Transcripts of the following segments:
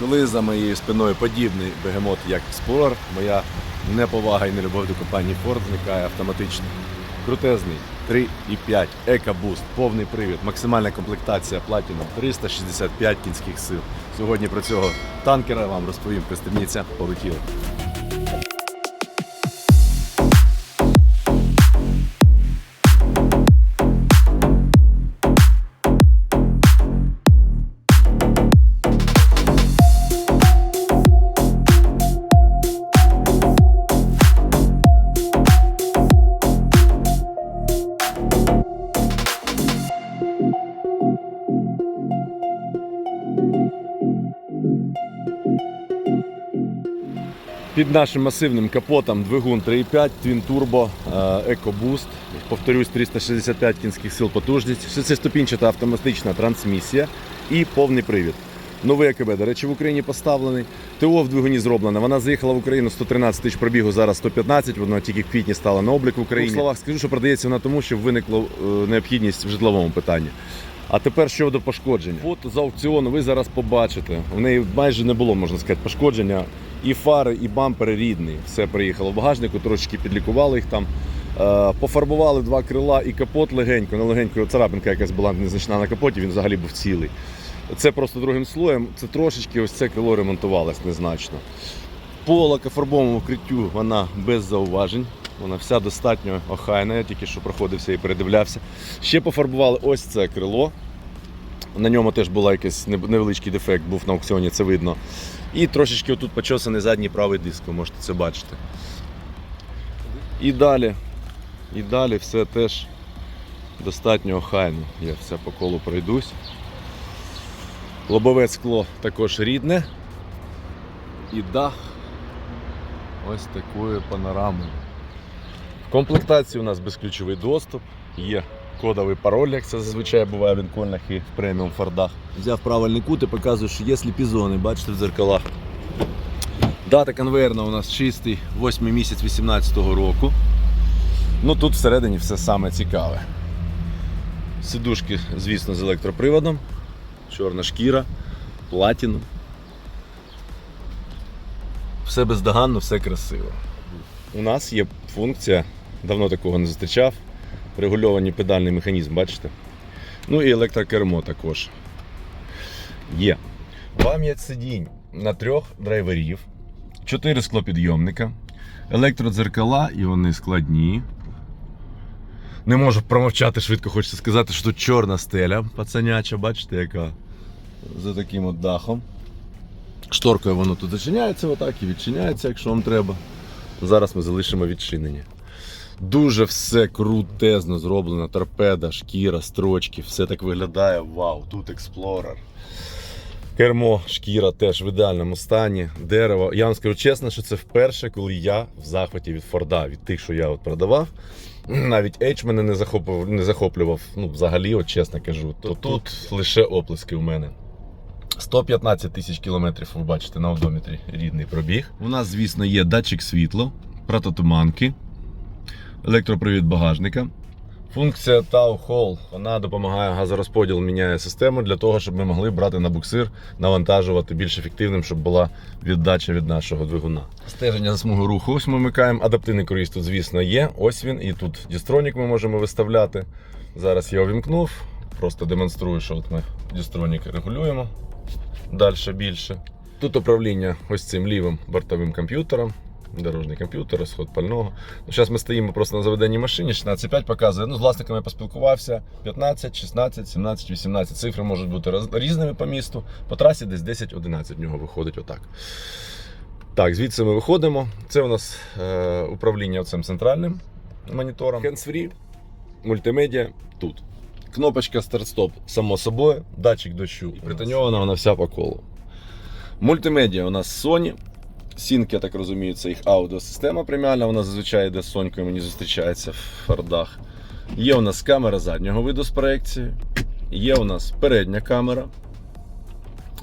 Коли за моєю спиною подібний бегемот, як Explorer, моя неповага і нелюбов до компанії Ford зникає автоматично. Крутезний 3,5 EcoBoost, повний привід, максимальна комплектація Platinum 365 кінських сил. Сьогодні про цього танкера вам розповім. Пристебніться, полетіли. Під нашим масивним капотом двигун 3.5, Twin Turbo, е, EcoBoost, повторюсь, 365 кінських сил потужність, шестиступінчата автоматична трансмісія і повний привід. Новий АКБ, до речі, в Україні поставлений. ТО в двигуні зроблено. Вона заїхала в Україну 113 тисяч пробігу, зараз 115, вона тільки в квітні стала на облік в Україні. В словах скажу, що продається вона тому, що виникла е, необхідність в житловому питанні. А тепер щодо пошкоджень. Фото з аукціону ви зараз побачите. У неї майже не було, можна сказати, пошкодження. І фари, і бампери рідні. Все приїхало в багажнику, трошечки підлікували їх там. Е, Пофарбували два крила і капот легенько. На легенько царапинка якась була незначна на капоті, він взагалі був цілий. Це просто другим слоєм. Це трошечки ось це крило ремонтувалось незначно. По лакофарбовому вкриттю вона без зауважень. Вона вся достатньо охайна, я тільки що проходився і передивлявся. Ще пофарбували ось це крило. На ньому теж була якийсь невеличкий дефект, був на аукціоні, це видно. І трошечки отут почосаний задній правий диск, ви можете це бачити. І далі, і далі все теж достатньо охайно. Я все по колу пройдусь. Лобове скло також рідне. І дах ось такою панорамою. В комплектації у нас безключовий доступ, є кодовий пароль, як це зазвичай буває в лінкольнах і в преміум фордах. Взяв правильний кут і показую, що є сліпізони, бачите в дзеркалах. Дата конвейерна у нас чистий, 8 місяць 2018 року. Ну тут всередині все саме цікаве. Сидушки, звісно, з електроприводом, чорна шкіра, платіну. Все бездоганно, все красиво. У нас є функція, давно такого не зустрічав. Регульований педальний механізм, бачите? Ну і електрокермо також. Є. Пам'ять сидінь на трьох драйверів, чотири склопідйомника, електродзеркала, і вони складні. Не можу промовчати швидко, хочеться сказати, що тут чорна стеля пацаняча, бачите, яка за таким от дахом. Шторкою воно тут зачиняється отак і відчиняється, якщо вам треба. Зараз ми залишимо відчинені. Дуже все крутезно зроблено. Торпеда, шкіра, строчки, все так виглядає. Вау, тут експлорер. Кермо, шкіра теж в ідеальному стані. Дерево. Я вам скажу чесно, що це вперше, коли я в захваті від Форда, від тих, що я от продавав. Навіть H мене не захоплював, не захоплював. Ну, взагалі, от чесно кажу. То тут лише оплески у мене. 115 тисяч кілометрів, ви бачите, на одометрі рідний пробіг. У нас, звісно, є датчик світла, прототуманки, електропривід багажника. Функція Tau Hall, вона допомагає газорозподіл, міняє систему для того, щоб ми могли брати на буксир, навантажувати більш ефективним, щоб була віддача від нашого двигуна. Стеження за смугу руху. Ось ми вмикаємо. Адаптивний круїз тут, звісно, є. Ось він. І тут дістронік ми можемо виставляти. Зараз я увімкнув. Просто демонструю, що от ми дістронік регулюємо далі більше. Тут управління ось цим лівим бортовим комп'ютером. Дорожній комп'ютер, розход пального. Ну, зараз ми стоїмо просто на заведеній машині, 16,5 показує. Ну, з власниками я поспілкувався. 15, 16, 17, 18. Цифри можуть бути роз- різними по місту. По трасі десь 10-11 в нього виходить отак. Так, звідси ми виходимо. Це у нас е, управління цим центральним монітором. Hands-free, мультимедіа тут. Кнопочка старт-стоп, само собою, датчик дощу. Притоньована вона вся по колу. Мультимедіа у нас Sony. Sync, я так розумію, це їх аудіосистема преміальна, вона зазвичай йде з Сонькою, мені зустрічається в фордах. Є у нас камера заднього виду з проекцією. Є у нас передня камера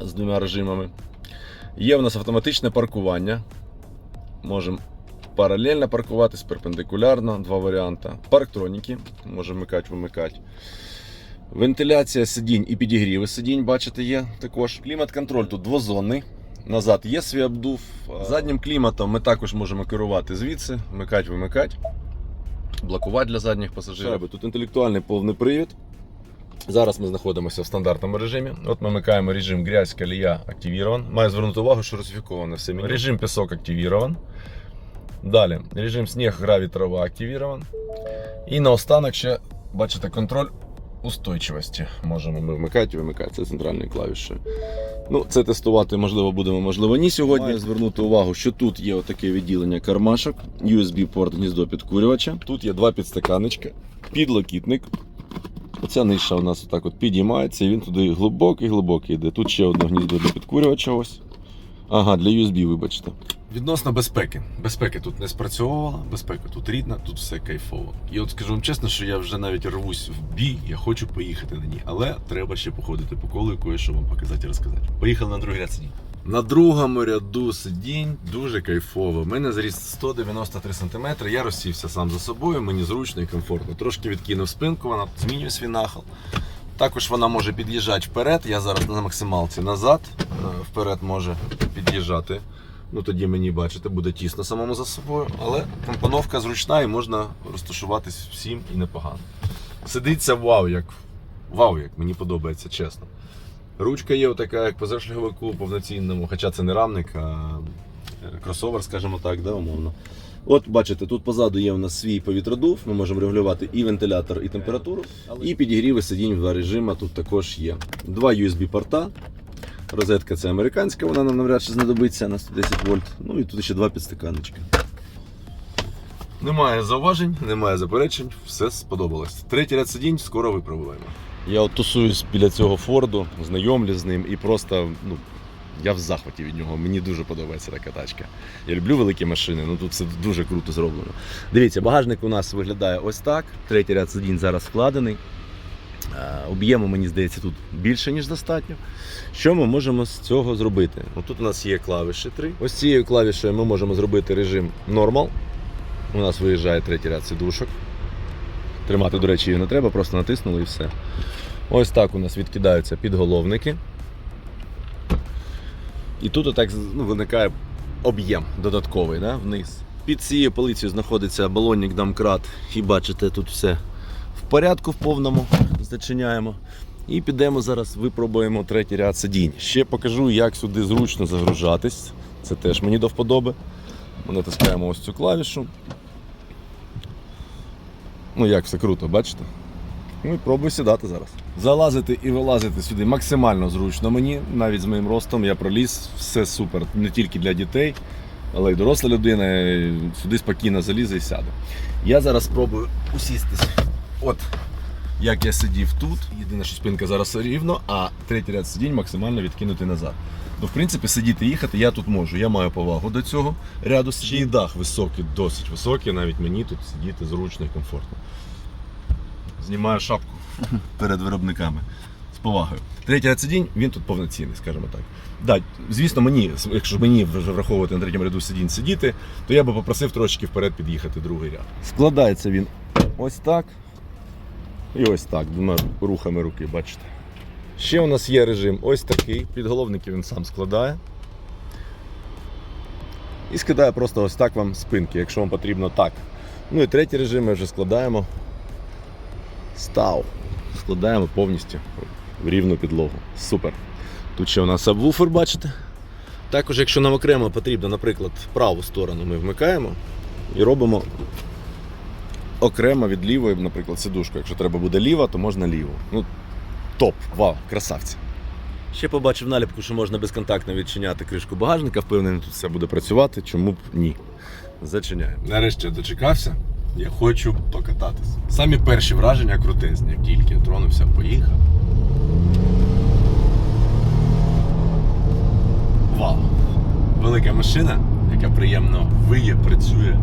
з двома режимами. Є у нас автоматичне паркування. Можемо паралельно паркуватись, перпендикулярно, два варіанти. Парктроніки, можемо вмикати, вимикати. Вентиляція сидінь і підігріви сидінь, бачите, є також. Клімат-контроль тут двозонний. Назад є свій обдув. Заднім кліматом ми також можемо керувати звідси, вмикати, вимикати, блокувати для задніх пасажирів. Тут інтелектуальний повний привід. Зараз ми знаходимося в стандартному режимі. От ми вмикаємо режим грязь, колія активірован. Маю звернути увагу, що русифіковане все меню. Режим пісок активірован. Далі режим сніг, граві, трава активірован. І наостанок ще бачите контроль устойчивості. Можемо ми вмикати і вимикати. Це центральні клавіші. Ну, це тестувати можливо будемо, можливо, ні сьогодні. Маю звернути увагу, що тут є отаке відділення кармашок, USB-порт гніздо підкурювача. Тут є два підстаканечка, підлокітник. Оця ниша у нас отак от підіймається, і він туди глибокий-глибокий йде. Тут ще одне гніздо для підкурювача. Ось. Ага, для USB, вибачте. Відносно безпеки. Безпеки тут не спрацьовувала, безпека тут рідна, тут все кайфово. І от скажу вам чесно, що я вже навіть рвусь в бій, я хочу поїхати на ній, але треба ще походити по колу і кое-що вам показати і розказати. Поїхали на другий ряд сидінь. На другому ряду сидінь дуже кайфово. У мене зріст 193 см, я розсівся сам за собою, мені зручно і комфортно. Трошки відкинув спинку, вона змінює свій нахил. Також вона може під'їжджати вперед. Я зараз на максималці назад. е, Вперед може під'їжджати. Ну тоді мені, бачите, буде тісно самому за собою, але компоновка зручна і можна розташуватись всім і непогано. Сидиться вау, як вау, як мені подобається, чесно. Ручка є така, як по зашляговику повноцінному, хоча це не рамник, а е, кросовер, скажімо так, да, умовно. От бачите, тут позаду є у нас свій повітродув, ми можемо регулювати і вентилятор, і температуру. І підігріви сидінь в два режима тут також є. Два USB-порта. Розетка це американська, вона нам навряд чи знадобиться на 110 вольт. Ну і тут ще два підстаканнички. Немає зауважень, немає заперечень, все сподобалось. Третій ряд сидінь скоро випробуємо. Я от тусуюсь біля цього Форду, знайомлю з ним і просто ну, я в захваті від нього. Мені дуже подобається така тачка. Я люблю великі машини, ну тут це дуже круто зроблено. Дивіться, багажник у нас виглядає ось так. Третій ряд сидінь зараз складений. Об'єму, мені здається, тут більше, ніж достатньо. Що ми можемо з цього зробити? От тут у нас є клавіші три. Ось цією клавішею ми можемо зробити режим Normal. У нас виїжджає третій ряд сидушок. Тримати, до речі, її не треба, просто натиснули і все. Ось так у нас відкидаються підголовники. І тут отак ну, виникає об'єм додатковий да, вниз. Під цією полицею знаходиться балонник домкрат. І бачите, тут все в порядку в повному. Зачиняємо. І підемо зараз, випробуємо третій ряд сидінь. Ще покажу, як сюди зручно загружатись. Це теж мені до вподоби. Ми натискаємо ось цю клавішу. Ну як все круто, бачите? Ну і пробую сідати зараз. Залазити і вилазити сюди максимально зручно мені, навіть з моїм ростом я проліз, все супер, не тільки для дітей, але й доросла людина сюди спокійно залізе і сяде. Я зараз спробую усістись. От як я сидів тут. Єдине, що спинка зараз рівно, а третій ряд сидінь максимально відкинути назад. Ну, в принципі, сидіти і їхати я тут можу. Я маю повагу до цього ряду сидінь. І дах високий, досить високий, навіть мені тут сидіти зручно і комфортно. Знімаю шапку перед виробниками з повагою. Третій ряд він тут повноцінний, скажімо так. Да, звісно, мені, якщо мені вже враховувати на третьому ряду сидінь сидіти, то я би попросив трошки вперед під'їхати другий ряд. Складається він ось так. І ось так, двома рухами руки, бачите. Ще у нас є режим ось такий. Підголовники він сам складає. І скидає просто ось так вам спинки, якщо вам потрібно так. Ну і третій режим ми вже складаємо. Став. Складаємо повністю в рівну підлогу. Супер. Тут ще у нас сабвуфер, бачите. Також, якщо нам окремо потрібно, наприклад, праву сторону ми вмикаємо і робимо окремо від лівої, наприклад, сидушку. Якщо треба буде ліва, то можна ліву. Ну, топ, вау, красавці. Ще побачив наліпку, що можна безконтактно відчиняти кришку багажника. Впевнений, тут все буде працювати, чому б ні. Зачиняємо. Нарешті дочекався. Я хочу покататись. Самі перші враження крутезні, як тільки тронувся, поїхав. Вау! Велика машина, яка приємно виє, працює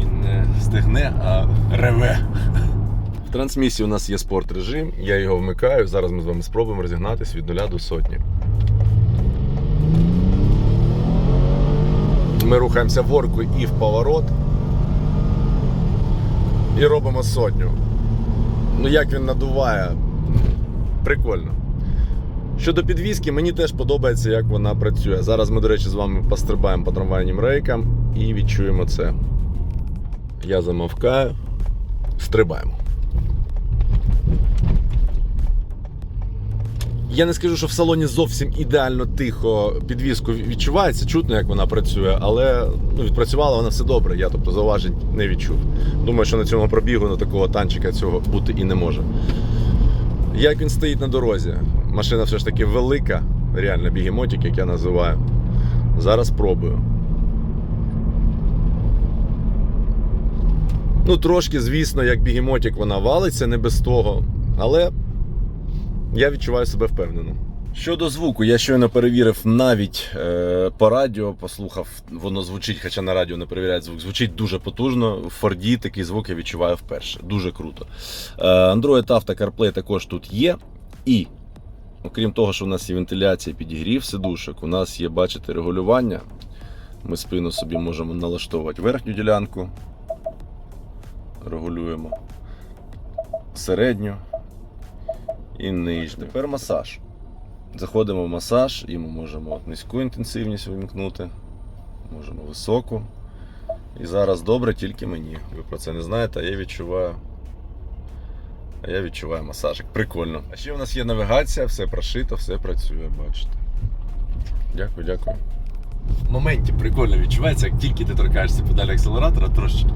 і не стегне, а реве. В трансмісії у нас є спорт режим, я його вмикаю. Зараз ми з вами спробуємо розігнатись від нуля до сотні. Ми рухаємося в горку і в поворот. І робимо сотню. Ну як він надуває. Прикольно. Щодо підвіски, мені теж подобається, як вона працює. Зараз ми, до речі, з вами пострибаємо по трамвайним рейкам і відчуємо це. Я замовкаю, стрибаємо. Я не скажу, що в салоні зовсім ідеально тихо підвіску відчувається, чутно, як вона працює, але ну, відпрацювала вона все добре. Я тобто зауважень не відчув. Думаю, що на цьому пробігу на такого танчика цього бути і не може. Як він стоїть на дорозі? Машина все ж таки велика, реально бігемотик, як я називаю. Зараз пробую. Ну, трошки, звісно, як бігемотик вона валиться, не без того. Але я відчуваю себе впевнено. Щодо звуку, я щойно перевірив навіть е, по радіо, послухав, воно звучить, хоча на радіо не перевіряють звук. Звучить дуже потужно. В Форді такий звук я відчуваю вперше. Дуже круто. Е, Android Auto CarPlay також тут є. І, окрім того, що у нас є вентиляція, підігрів сидушок, у нас є, бачите, регулювання. Ми спину собі можемо налаштовувати верхню ділянку. Регулюємо. Середню і нижню. Тепер масаж. Заходимо в масаж і ми можемо низьку інтенсивність вимкнути, можемо високу. І зараз добре тільки мені. Ви про це не знаєте, а я відчуваю. А я відчуваю масажик. Прикольно. А ще у нас є навігація, все прошито, все працює, бачите. Дякую, дякую. В моменті прикольно відчувається, як тільки ти торкаєшся педалі акселератора трошечки.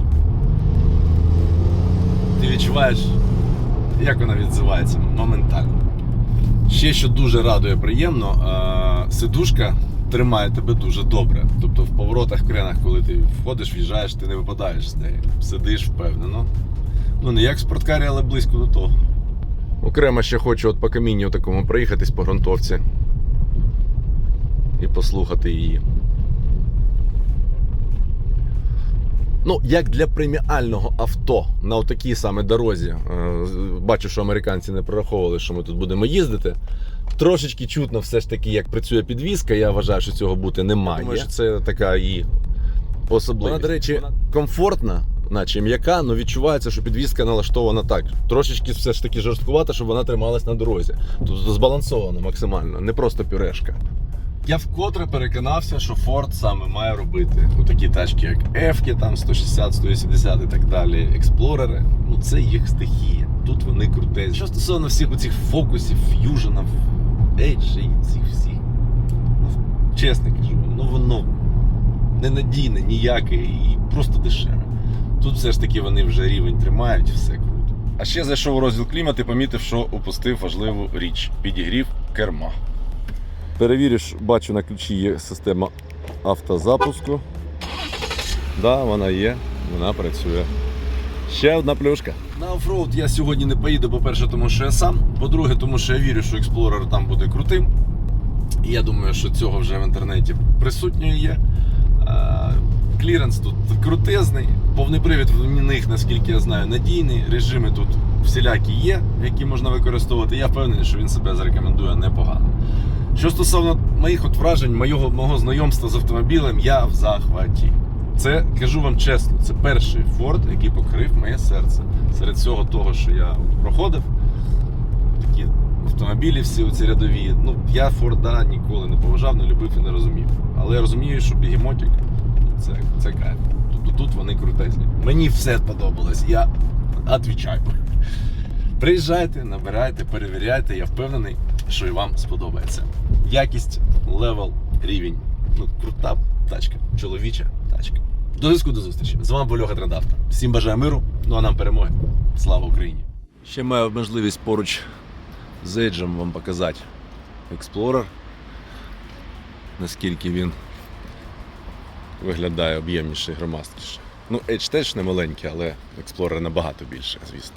Ти відчуваєш, як вона відзивається моментально. Ще що дуже радує приємно, сидушка тримає тебе дуже добре. Тобто в поворотах, кренах, коли ти входиш, в'їжджаєш, ти не випадаєш з неї. Сидиш впевнено. Ну не як в спорткарі, але близько до того. Окремо ще хочу от по камінню такому проїхатись по ґрунтовці і послухати її. Ну, як для преміального авто на такій саме дорозі. е, Бачу, що американці не прораховували, що ми тут будемо їздити. Трошечки чутно все ж таки, як працює підвізка. Я вважаю, що цього бути не має. Думаю, що це така її особливість. Вона, до речі, комфортна, наче м'яка, але відчувається, що підвізка налаштована так. Трошечки все ж таки жорсткувата, щоб вона трималась на дорозі. Тобто збалансовано максимально, не просто пюрешка. Я вкотре переконався, що Ford саме має робити ну, такі тачки, як F, там 160, 180 і так далі, експлорери. Ну це їх стихія. Тут вони крутезні. Що стосовно всіх оцих фокусів, ф'юженів, Edge цих всіх. Ну, чесно кажу, ну воно ненадійне, ніяке і просто дешеве. Тут все ж таки вони вже рівень тримають і все круто. А ще зайшов у розділ клімат і помітив, що упустив важливу річ підігрів керма. Перевіриш, бачу на ключі є система автозапуску. Да, вона є, вона працює. Ще одна плюшка. На оффроуд я сьогодні не поїду, по-перше, тому що я сам. По-друге, тому що я вірю, що Explorer там буде крутим. І я думаю, що цього вже в інтернеті присутньо є. Кліренс тут крутезний, повний привід в них, наскільки я знаю, надійний. Режими тут всілякі є, які можна використовувати. Я впевнений, що він себе зарекомендує непогано. Що стосовно моїх от вражень, моєго, мого знайомства з автомобілем, я в захваті. Це кажу вам чесно, це перший Ford, який покрив моє серце. Серед всього того, що я проходив, такі автомобілі всі оці рядові. Ну, я Форда ніколи не поважав, не любив і не розумів. Але я розумію, що бігемотик це, це кайф. Тобто тут вони крутезні. Мені все сподобалось, я відповідаю. Приїжджайте, набирайте, перевіряйте, я впевнений, що і вам сподобається. Якість, левел, рівень. Ну, крута тачка, чоловіча тачка. До зв'язку до зустрічі. З вами був Льоха Трендавто. Всім бажаю миру, ну а нам перемоги. Слава Україні! Ще маю можливість поруч з Edge вам показати Explorer. Наскільки він виглядає об'ємніше і громоздкіше. Ну, Edge теж не маленький, але Explorer набагато більше, звісно.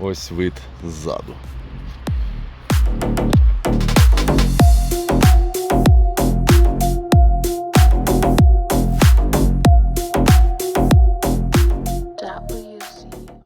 Ось вид ззаду.